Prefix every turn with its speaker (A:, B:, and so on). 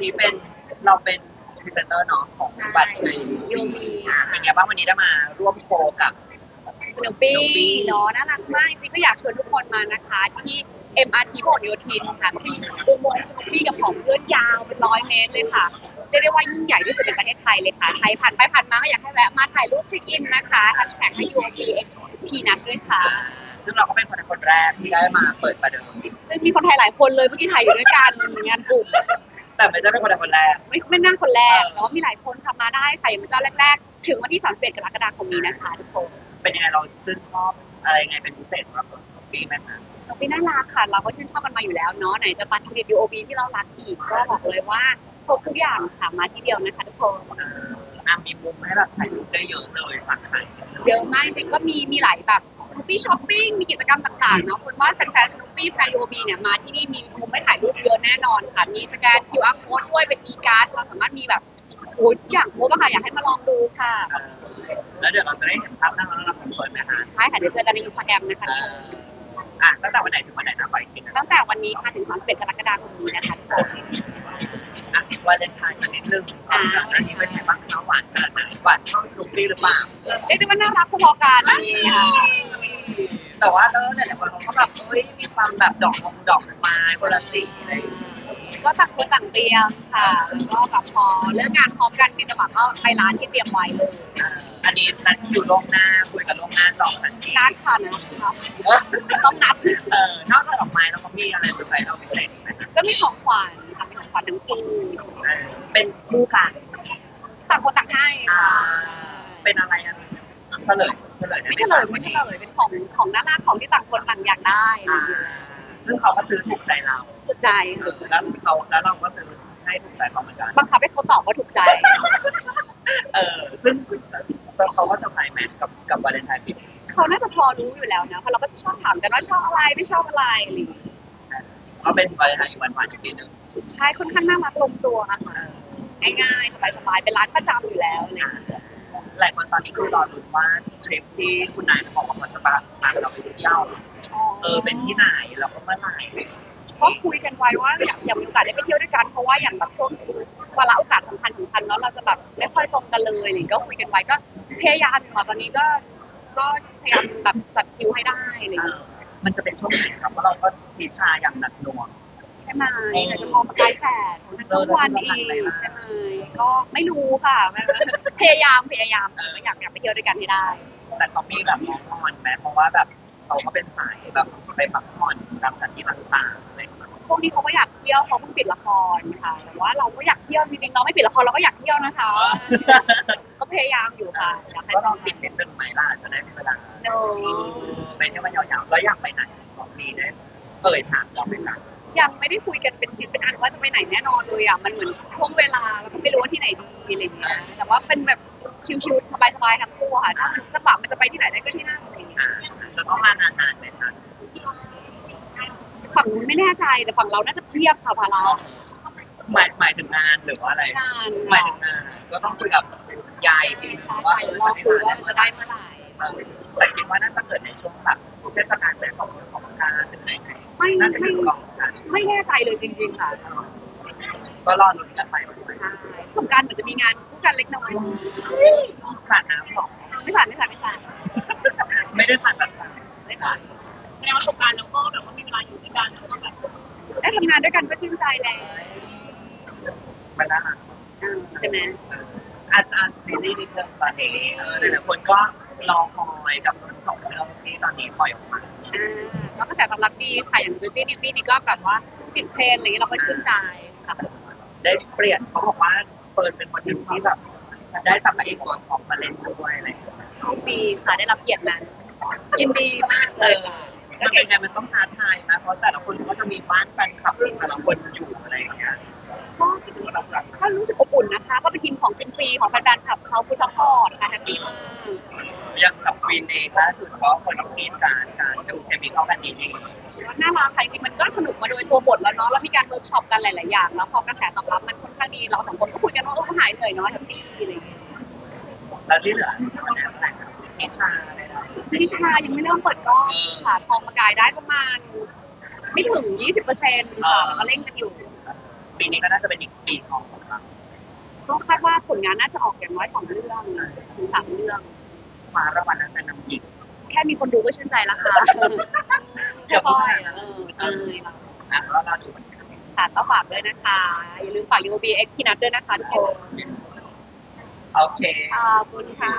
A: วันนี้เป็นเราเป็นพรีเซนเตอร์เนาะของบัตร
B: โยมี
A: อะเป็นไงบ้างวันนี้ได้มาร่วมโคกับ
B: สนุปปี้
A: Snoopy
B: เนาะน่ารักมาก จริงๆก็อยากชวนทุกคนมานะคะ ที่ MRT พหลโยธินค่ะมีอุโมงค์สนุปปี้กับของเพื่อนยาวเป็นร้อยเมตรเลยค่ะ เรียกได้ว่ายิ่งใหญ่ที่สุดในประเทศไทยเลยค่ะ ใครผ่านไปผ่านมาก็อยากให้แวะมาถ่ายรูปเช็คอินนะคะแฮชแท็กให้ UOP P นัดด้วยค่ะ
A: ซึ่งเราก็เป็นคนคนแรกที่ได้มาเปิดประเดิม
B: ซึ่งมีคนไทยหลายคนเลยเมื่อกี้ถ่ายอยู่ด้วยกันงานกลุ่ม
A: แต่ไม่ใช่เป็นคนคนแรก
B: ไม่ไม่นั่งคนแรก
A: เออ
B: แต่ว่ามีหลายคนทำมาได้ค่ะอย่างเจ้าแรก ๆ ถึงวันที่ 31 กรกฎาคมนี้นะคะทุกคน
A: เป็นยังไงเราชื่นชอบอะไรยังไงเป็นพิเศษสำหรับตัวสโนปี้ไหมคะ
B: สปีน่ารักค่ะ เราก็ชื่นชอบมันมาอยู่แล้วเนาะไหนจะบัตรเครดิต UOB ที่เรารักอีกก็บอกเลยว่าครบทุกอย่างค่ะมาที่เดียวนะคะทุกคน
A: เอ่ออะมีมุมให้แบบถ่ายรูปได้เยอะเลยฝากขาย
B: เยอะมากจริงๆก็มีมีหลายแบบสนุ ปปี้ช้อปปิ้งมีกิจกรรมต่างๆเนาะคนว่าแฟนๆสนุปปี้แฟน UOB เนี่ยมาที่นี่มีมุมให้ถ่ายรูปเยอะแน่นอนค่ะมีสแกน QR code ด้วยเป็น e-card เราสามารถมีแบบโอ้ยทุกอย่างครบอะค่ะอยากให้มาลองดูค่ะ
A: เอ่อแล้วเดี๋ยวเราจะได้เห็นภาพน่ารักน่ารักของเฟิร์นไหมคะ
B: ใช่ค่ะเดี๋ยวเจอกันในอินสตาแกรมนะคะ
A: เอ่ออะตั้งแต่วันไหนถึงวันไหนนะขออีกทีนะ
B: ตั้งแต่วันนี้ค่ะถึง31กรกฎาคมนี้นะคะทุกคน
A: อะวาเลนไทน์สักนิดนึงก่อนนะอันนี้เป็นไงบ้างคะหวานขนาดไหนหวานเท่าสนุปปี้หรือเปล่า
B: เรียกได้ว่าน่ารักพอๆกันค่ะ
A: แต่ว่าเออแต่ละคนเขาก็แบบเฮ้ยมีความแบบดอกมงดอกไม้คนละสีอะไรอย่างเงี้ย
B: ก็ต่างคนต่างเตรียมค่ะแล้วก็แบบพอเลิกงานพร้อมกันมีจังหวะก็ไปร้านที่เตรียมไว้เลย
A: อ่าอันนี้นัดคิวล่วงหน้าคุยกันล่วงหน้าจองทันที
B: นัดค่ะนะคะต้องนัด
A: เออนอกจากดอกไม้แล้วก็มีอะไรเซอร์ไพรส์เราพิเศษอีกไหมคะ
B: ก็มีของขวัญค่ะมีของขวัญทั้งคู่
A: เออเป็นคู่กัน
B: ต่างคนต่างให้
A: อ่า
B: ค่ะ
A: เป็นอะไรอันนี้ เฉลยเฉลยได้
B: ไม่
A: ไหม
B: เฉลยไม่เฉลยเป็นของของน่ารักของที่ต่างคนต่างอยากได้อะไร
A: อ่า
B: อย่างเงี้ย
A: ซึ่งเขาก็ซื้อถูกใจเรา
B: ถูกใจ
A: เออแล้วเขาแล้วเราก็ซื้อให้ถูกใจเขาเหมือนกัน
B: บังคับให้เขาตอบว่าถูกใจ
A: เออซึ่งเขาก็เซอร์ไพรส์แมทกับกับวาเลนไทน์ปีนี้
B: เขาน่าจะพอรู้อยู่แล้วนะเพราะเราก็จะชอบถามกันว่าชอบอะไรไม่ชอบอะไรอะไรอย่างเงี้ย
A: ก็เป็นวาเลนไทน์อีกวันวันๆอีกทีหนึ่ง
B: ใช่ค่อนข้างน่ารักลงตัวค่ะ
A: เออ
B: ง่ายๆสบายๆเป็นร้านประจำอยู่แล้วอะไรอย่างเลย
A: หลายคนตอนนี้คือรอลุ้นว่าทริปที่คุณนายเขาบอกว่าเขาจะพาพาเราไปเที่ยวเออเป็นที่ไหนแล้วก็เมื่อไหร่
B: ก็คุยกันไว้ว่าอยากอยากมีโอกาสได้ไปเที่ยวด้วยกันเพราะว่าอย่างแบบช่วงเวลาโอกาสสำคัญสำคัญเนาะเราจะแบบไม่ค่อยตรงกันเลยอะไรอย่างเงี้ยก็คุยกันไว้ก็พยายามอยู่ค่ะตอนนี้ก็ก็พยายามแบบจัดคิวให้ได้อะไรอย่าง
A: เอ
B: เงี้ย
A: อมันจะเป็นช่วงไหนครับเพราะเราก็ทีชาอย่างหนักหน่วง
B: ใช่ไหมแต่จะมองประกายแสดของทางช่องวันอีกใช่ไหมก็ไม่รู้ค่ะ พยายามพยายามก็อยากอยากไปเที่ยวด้วยกันให้ได้
A: แต่เขามีแบบมองนอนไหมเพราะว่าแบบเขาก็เป็นสายแบบไปพักผ่อนตามสถานที่ต่างๆอะไรอย่างเงี้ย
B: ช่วงนี้เขาก็อยากเที่ยวเขาเพิ่งปิดละครค่ะแต่ว่าเราก็อยากเที่ยวจริงๆเราไม่ปิดละครเราก็อยากเที่ยวนะคะ ก็พยายามอยู่ค่ะอยากให้
A: ก็ล
B: น้
A: อ
B: องง
A: ปิดนิดนึงไหมล่ะจะได้มีเวลา
B: เนอ
A: เออไปเที่ยวกันยาวๆแล้วอยากไปไหนของมีได้เอ่ยถามเราไหมคะ
B: ยังไม่ได้คุยกันเป็นชิ้นเป็นอันว่าจะไปไหนแน่นอนเลยอะมันเหมือนช่วงเวลาแล้วก็ไม่รู้ว่าที่ไหนดีอะไรอย่างเงี้ยแต่ว่าเป็นแบบชิลๆสบายๆทั้งคู่อะค่ะถ้ามันจังหวะมันจะไปที่ไหนได้ก็ที่นั่นอะไรอย่างเงี้ย
A: อ่าจะต้องมานานๆไหมคะ
B: ฝั่งนู้นไม่แน่ใจแต่ฝั่งเราน่าจะเทียบค่ะภาระ
A: หมายหมายถึงงานหรือว่าอะไร
B: งาน
A: หมายถึงงานก็ต้องคุยกับยายที
B: ใช่
A: ว่า
B: ใช่
A: เออ
B: รอ
A: จะ
B: คุย
A: ได้
B: ว่าจะได้เมื่อไหร่
A: เออแต่คิดว่าน่าจะเกิดในช่วงแบบเทศกาลเป็นสองของการหรือไง
B: ไม่
A: น่าจะอ
B: ไม่
A: ยู่กองกัน
B: ไม่แน่ใจเลยจริงๆค่ะ
A: ก็รอลุ้นกันไปด้วย
B: ใช่สงกรารเหมือนจะมีงานคู่กันเล็กน้อย
A: สาดน้ำหรอ
B: ไม่ผ่านไม่ผ่านไม่ผ่าน
A: ไม่ได้สาดแบบสาด
B: ไม่ผ่าน
C: แสดงว่าสงกรารแล้วก็แบบว่ามีเวลาอยู่ด้วยกันแล้วก็แบบ
B: ได้ทำงานด้วยกันก็ชื่นใจแล้ว
A: มันน่ารัก
B: อ่าใช่ไหม
A: อาจารย์ซีรีส์นิเทอร์ตอนนี้เออหลายๆคนก็รอคอยกับทั้งสองเรื่องที่ตอนนี้ปล่อยออกมา
B: อ่า ก็กระแสตอบรับดีค่ะอย่าง Beauty Newbie นี่ก็แบบว่าติดเทรนด์อะไรอย่างเงี้ยเราก็ชื่นใจค่ะ
A: ได้เปลี่ยนเขาบอกว่าเปิดเป็นคนหนึ่งที่แบบได้ทำมาเอกตัวของมาเล่นด้วยอะไรอย่างเงี้ย
B: โชคดีค่ะได้รับเกียรตินั้นยินดีมาก
A: เอ
B: เลย
A: อ
B: ค่ะ
A: มันเป็นไงมันต้องท้าทายนะเพราะแต่ละคนก็จะมีบ้านแฟนคลับของแต่ละคนอยู่อะไรอย่างเงี้ย
B: ก็ก็รู้สึกอบอุ่นนะคะก็ไปกิน ของกินฟรีของแฟนๆคลับเขาคือซัพพอร์ตค่ะแฮปปี้มาก
A: ยังกับวีนเองล่าสุดเพราะคนที่มีการการดูเคมีเข้ากันดี
B: น่ารักค่ะจริงๆมันก็สนุกมาโดยตัวบทแล้วเนาะแล้วมีการเวิร์กช็อปกันหลาย ๆ อย่าง แล้วพอกระแสตอบรับมันค่อนข้างดีเราสองคนก็คุยกันว่าเออหายเหนื่อยเนาะแฮปปี้อะไรอย่างเงี้ย
A: แล้วที่เหลือมันเนี่ยแต่งนิชาเลยนะ
B: ทิชายังไม่เริ่มเปิดกล้องค่ะทองมากายได้ประมาณ ไม่ถึง 20%ค่ะแล้วก็เร่งกันอยู่
A: ปีนี้ก็น่าจะเป็นอีกปีของเรา
B: ก็คาดว่าผลงานน่าจะออกอย่างน้อยสองเรื่องถึงสามเรื่อง
A: มารางวัลนักแสดงนำหญิง
B: แค่มีคนดูก็ชื่นใจแล้วค่ะ
A: เดี๋ยว
B: ค่อย
A: นะ
B: ๆเออใช่
A: อะแล้วเราดูมันกัน
B: ค่ะก็ฝากด้วยนะคะ อย่าลืมฝาก UB X พี่นัทด้วยนะคะทุกคน
A: โอเค
B: ขอบคุณค่ะ